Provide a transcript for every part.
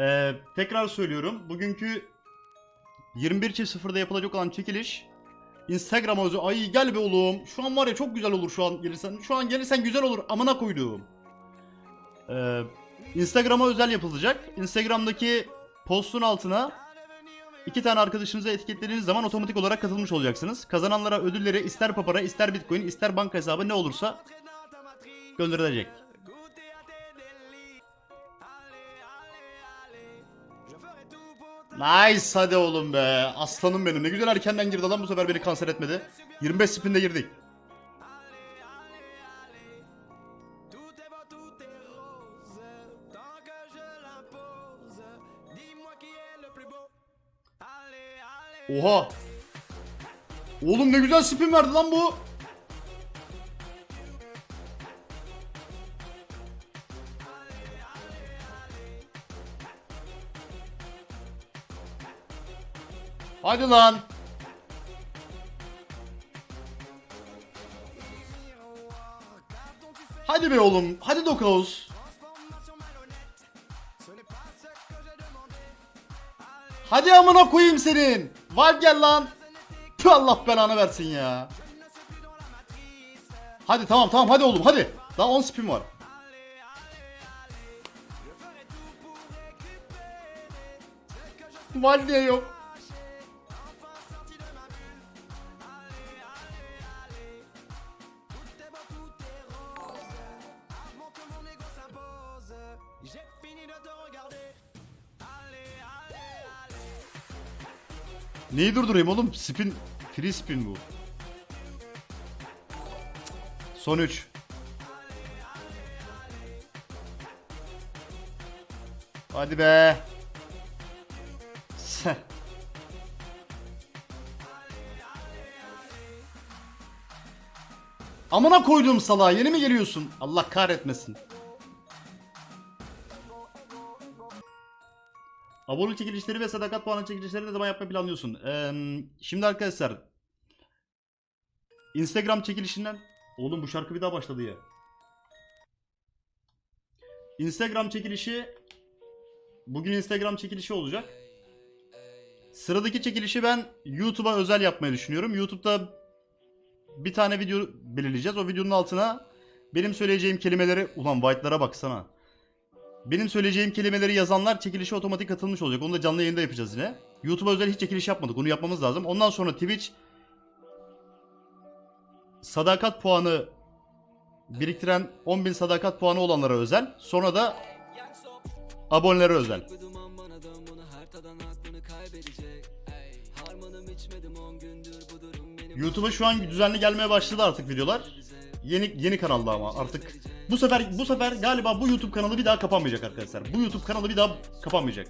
Ee, tekrar söylüyorum. Bugünkü 21.0'da yapılacak olan çekiliş Instagram'a özel. Ay gel be oğlum. Şu an var ya çok güzel olur şu an gelirsen. Şu an gelirsen güzel olur. Amına koyduğum. Ee, Instagram'a özel yapılacak. Instagram'daki postun altına iki tane arkadaşınızı etiketlediğiniz zaman otomatik olarak katılmış olacaksınız. Kazananlara ödülleri ister papara, ister bitcoin, ister banka hesabı ne olursa gönderilecek. Nice hadi oğlum be. Aslanım benim. Ne güzel erkenden girdi lan bu sefer beni kanser etmedi. 25 spinde girdik. Oha. Oğlum ne güzel spin verdi lan bu. Hadi lan. Hadi be oğlum. Hadi Dokuz. Hadi amına koyayım senin. Vibe gel lan. Tüh Allah belanı versin ya. Hadi tamam tamam hadi oğlum hadi. Daha 10 spin var. Valdiye yok. Neyi durdurayım oğlum? Spin, free spin bu. Son 3. Hadi be. Amına koyduğum salağa yeni mi geliyorsun? Allah kahretmesin. Abonelik çekilişleri ve sadakat puanı çekilişleri ne zaman yapmayı planlıyorsun? Ee, şimdi arkadaşlar Instagram çekilişinden Oğlum bu şarkı bir daha başladı ya. Instagram çekilişi Bugün Instagram çekilişi olacak. Sıradaki çekilişi ben YouTube'a özel yapmayı düşünüyorum. YouTube'da bir tane video belirleyeceğiz. O videonun altına benim söyleyeceğim kelimeleri ulan white'lara baksana. Benim söyleyeceğim kelimeleri yazanlar çekilişe otomatik katılmış olacak. Onu da canlı yayında yapacağız yine. YouTube'a özel hiç çekiliş yapmadık. Onu yapmamız lazım. Ondan sonra Twitch sadakat puanı biriktiren 10.000 sadakat puanı olanlara özel. Sonra da abonelere özel. duman bana dön bunu her tadan aklını kaybedecek Ey, Harmanım içmedim 10 gündür bu durum benim YouTube'a şu an düzenli gelmeye başladı artık videolar. Yeni yeni kanalda ama artık bu sefer bu sefer galiba bu YouTube kanalı bir daha kapanmayacak arkadaşlar. Bu YouTube kanalı bir daha kapanmayacak.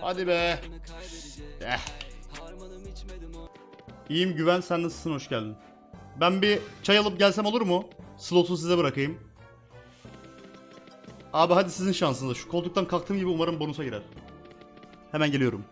Hadi be. Eh. İyiyim güven sen nasılsın hoş geldin. Ben bir çay alıp gelsem olur mu? Slotu size bırakayım. Abi hadi sizin şansınız. Şu koltuktan kalktığım gibi umarım bonusa girer. Hemen geliyorum.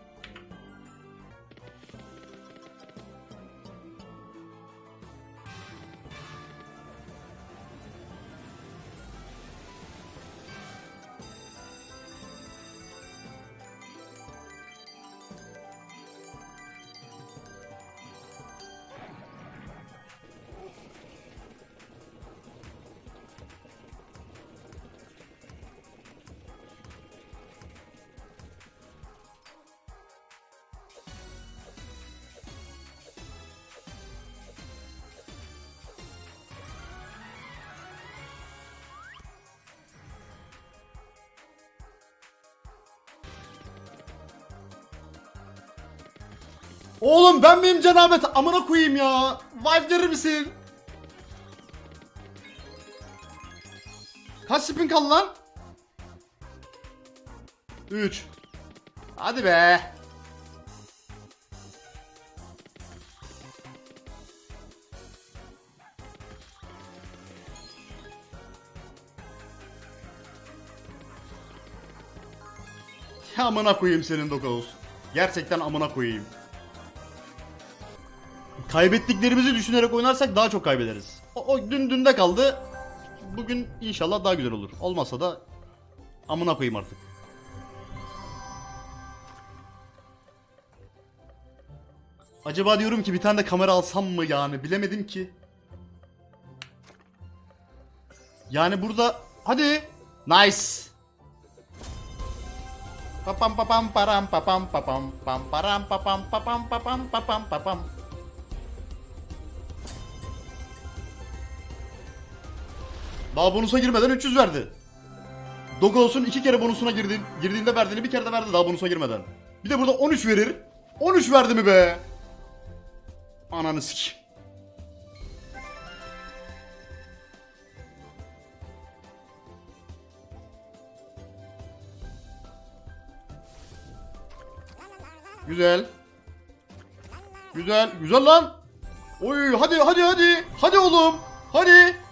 Oğlum ben miyim cenabet amına koyayım ya. Vibe verir misin? Kaç spin kaldı lan? 3 Hadi be. Ya amına koyayım senin dokuz. Gerçekten amına koyayım. Kaybettiklerimizi düşünerek oynarsak daha çok kaybederiz. O, o dün dünde kaldı. Bugün inşallah daha güzel olur. Olmasa da amına koyayım artık. Acaba diyorum ki bir tane de kamera alsam mı yani bilemedim ki. Yani burada hadi nice. Papam papam param papam papam pam param papam papam papam papam papam. Daha bonusa girmeden 300 verdi. Dogos'un iki kere bonusuna girdi, girdiğinde verdiğini bir kere de verdi daha bonusa girmeden. Bir de burada 13 verir. 13 verdi mi be? Ananı sik. Güzel. Güzel. Güzel lan. Oy hadi hadi hadi. Hadi oğlum. Hadi.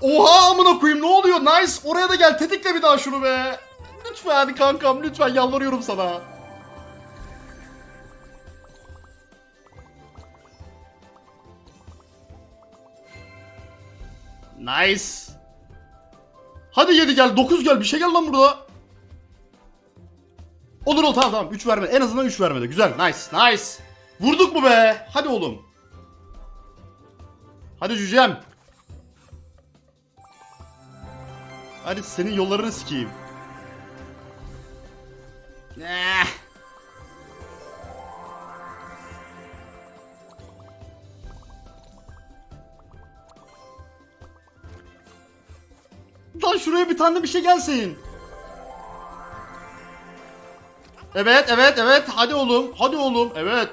Oha amına koyayım ne oluyor? Nice. Oraya da gel. Tetikle bir daha şunu be. Lütfen kankam lütfen yalvarıyorum sana. Nice. Hadi 7 gel, 9 gel. Bir şey gel lan burada. Olur olur tamam tamam 3 vermedi. En azından 3 vermedi. Güzel. Nice. Nice. Vurduk mu be? Hadi oğlum. Hadi cücem. Hadi senin yollarını sikeyim. Eh. Lan şuraya bir tane bir şey gelsin. Evet, evet, evet. Hadi oğlum. Hadi oğlum. Evet.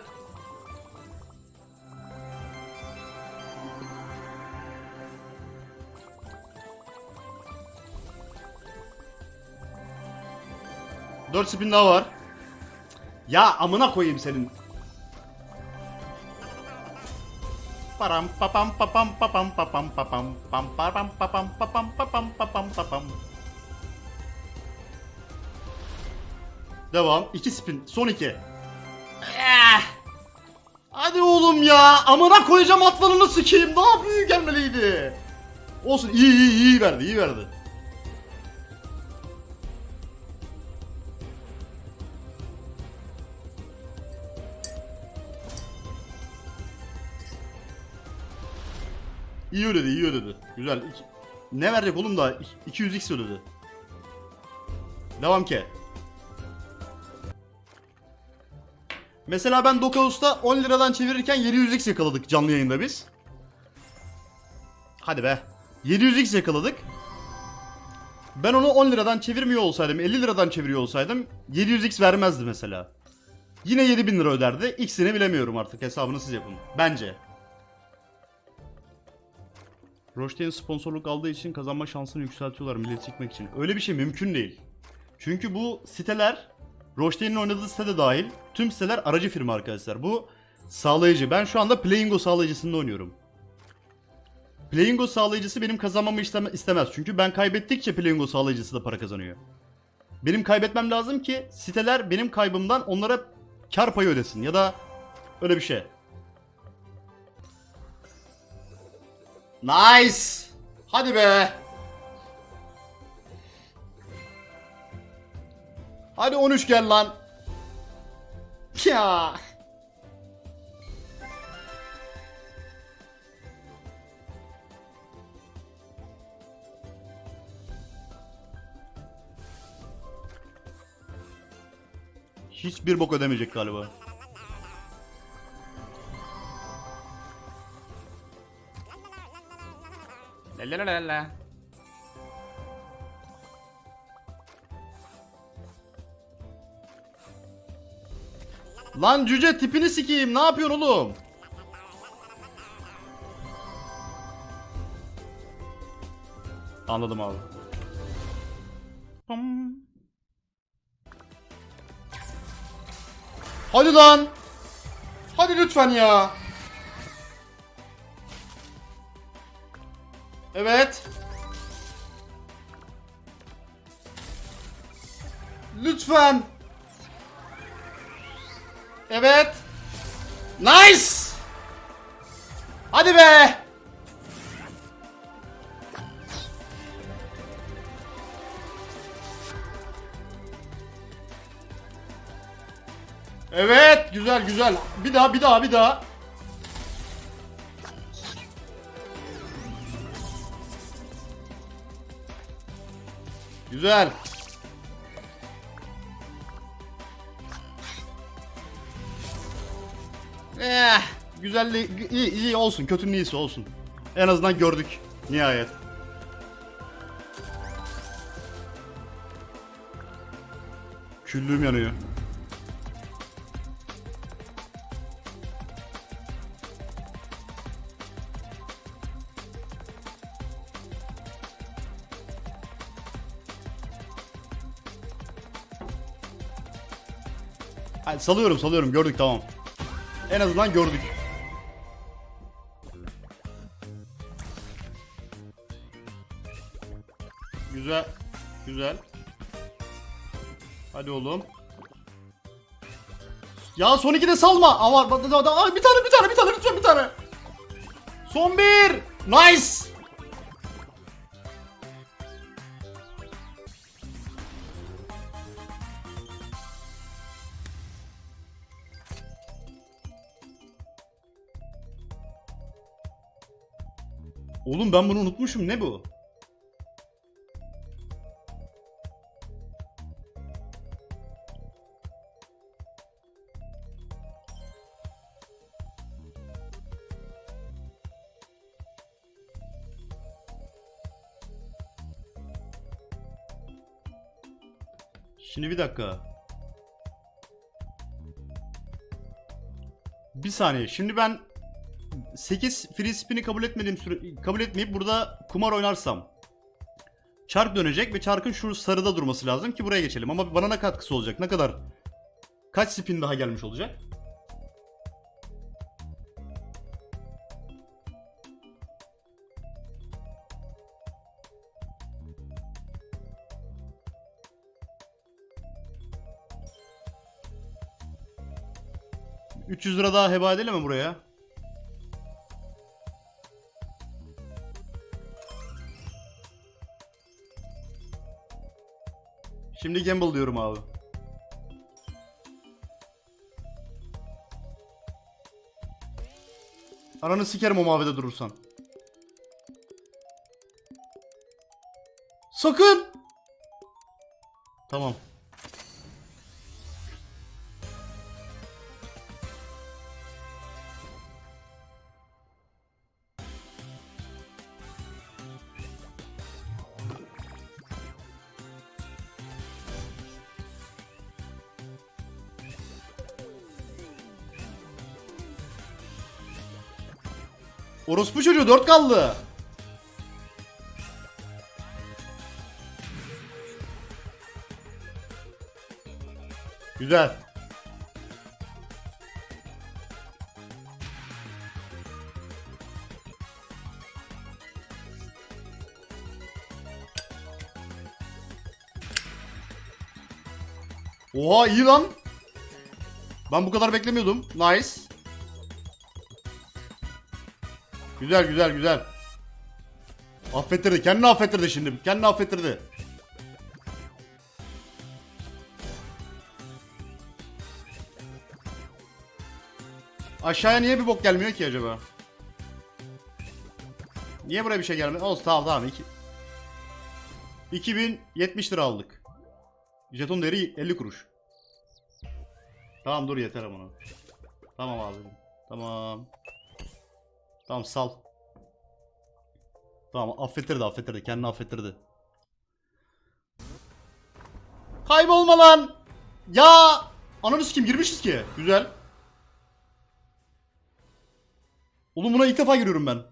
Dört spin daha var. Ya amına koyayım senin. Param papam papam papam papam papam pam param papam papam papam papam papam. Devam. 2 spin. Son 2. Eh. Hadi oğlum ya. Amına koyacağım atlarını sikeyim. Daha büyük gelmeliydi. Olsun. iyi iyi iyi verdi. iyi verdi. İyi ödedi, iyi ödedi. Güzel. Ne verecek oğlum da 200x ödedi. Devam ki. Mesela ben Dokaus'ta 10 liradan çevirirken 700x yakaladık canlı yayında biz. Hadi be. 700x yakaladık. Ben onu 10 liradan çevirmiyor olsaydım, 50 liradan çeviriyor olsaydım 700x vermezdi mesela. Yine 7000 lira öderdi. X'ini bilemiyorum artık. Hesabını siz yapın. Bence. Roche'den sponsorluk aldığı için kazanma şansını yükseltiyorlar millet çekmek için. Öyle bir şey mümkün değil. Çünkü bu siteler Roche'nin oynadığı site de dahil tüm siteler aracı firma arkadaşlar. Bu sağlayıcı. Ben şu anda Playingo sağlayıcısında oynuyorum. Playingo sağlayıcısı benim kazanmamı isteme- istemez. Çünkü ben kaybettikçe Playingo sağlayıcısı da para kazanıyor. Benim kaybetmem lazım ki siteler benim kaybımdan onlara kar payı ödesin ya da öyle bir şey. Nice. Hadi be. Hadi 13 gel lan. Ya. Hiçbir bok ödemeyecek galiba. La la la la la. Lan cüce tipini sikeyim. Ne yapıyorsun oğlum? Anladım abi. Pam. Hadi lan. Hadi lütfen ya. Evet. Lütfen. Evet. Nice. Hadi be. Evet güzel güzel. Bir daha bir daha bir daha. Güzel. Eh, güzelliği iyi, iyi olsun. Kötünün iyisi olsun. En azından gördük. Nihayet. Küllüğüm yanıyor. Hayır, salıyorum salıyorum gördük tamam. En azından gördük. Güzel. Güzel. Hadi oğlum. Ya son iki de salma. Bak- bak- bir tane bir tane bir tane lütfen bir tane. Son bir. Nice. Oğlum ben bunu unutmuşum. Ne bu? Şimdi bir dakika. Bir saniye. Şimdi ben 8 free spin'i kabul etmediğim süre kabul etmeyip burada kumar oynarsam çark dönecek ve çarkın şu sarıda durması lazım ki buraya geçelim. Ama bana ne katkısı olacak? Ne kadar? Kaç spin daha gelmiş olacak? ...300 lira daha heba edelim mi buraya? Şimdi gamble diyorum abi. Ananı sikerim o mavide durursan. Sakın! Tamam. Orospu çocuğu 4 kaldı. Güzel. Oha iyi lan. Ben bu kadar beklemiyordum. Nice. Güzel güzel güzel. Affettirdi. Kendini affettirdi şimdi. Kendini affettirdi. Aşağıya niye bir bok gelmiyor ki acaba? Niye buraya bir şey gelmiyor? Olsun tamam tamam. İki... 2070 lira aldık. Jeton değeri 50 kuruş. Tamam dur yeter ama. Tamam abi. Tamam. Tamam sal. Tamam affettirdi affettirdi. Kendini affettirdi. Kaybolma lan. Ya. Ananı kim girmişiz ki. Güzel. Oğlum buna ilk defa giriyorum ben.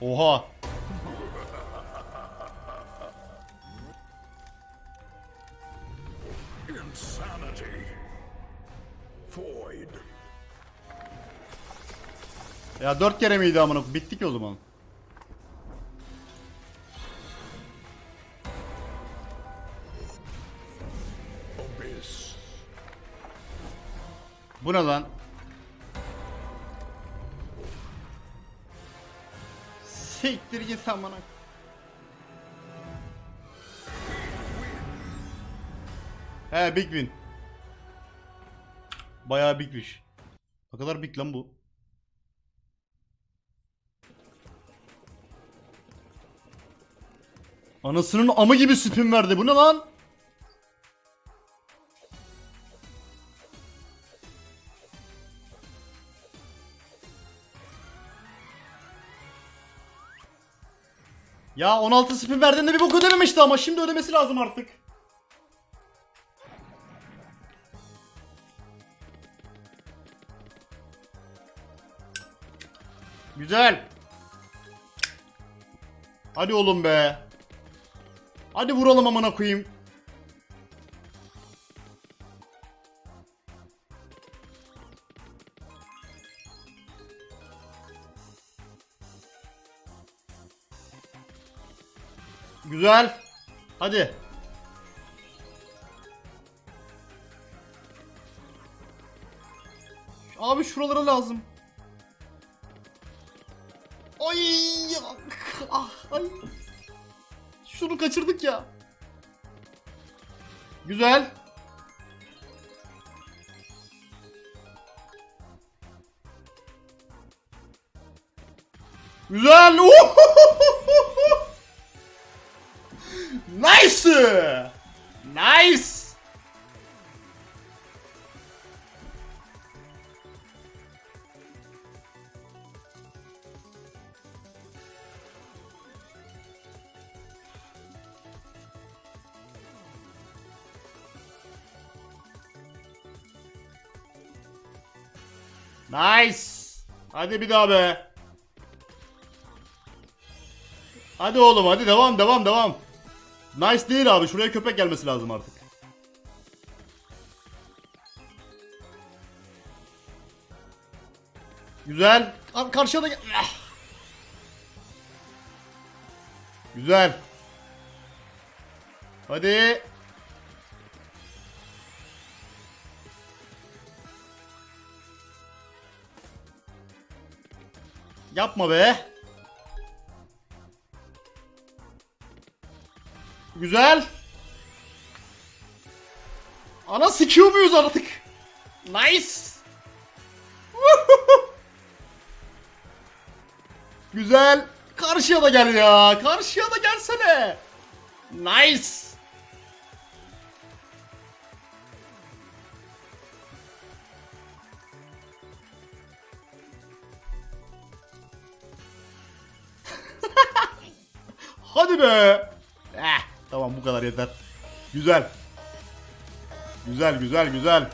Oha. Ya dört kere miydi amına? Bitti ki o zaman. Bu ne lan? Siktir git amına. He Big Win. Bayağı big wish. Ne kadar big lan bu? Anasının amı gibi spin verdi. Bu ne lan? Ya 16 spin verdiğinde bir bok ödememişti ama şimdi ödemesi lazım artık. Güzel. Hadi oğlum be. Hadi vuralım amına koyayım. Güzel. Hadi. Abi şuralara lazım. Ay, ah, ay. Şunu kaçırdık ya. Güzel. Güzel. nice. Nice. Nice. Hadi bir daha be. Hadi oğlum hadi devam devam devam. Nice değil abi şuraya köpek gelmesi lazım artık. Güzel. Kar karşıya da gel- Ah. Güzel. Hadi. Yapma be. Güzel. Ana sikiyor muyuz artık? Nice. Güzel. Karşıya da gel ya. Karşıya da gelsene. Nice. Hadi be. Bu kadar yeter. Güzel. Güzel güzel güzel.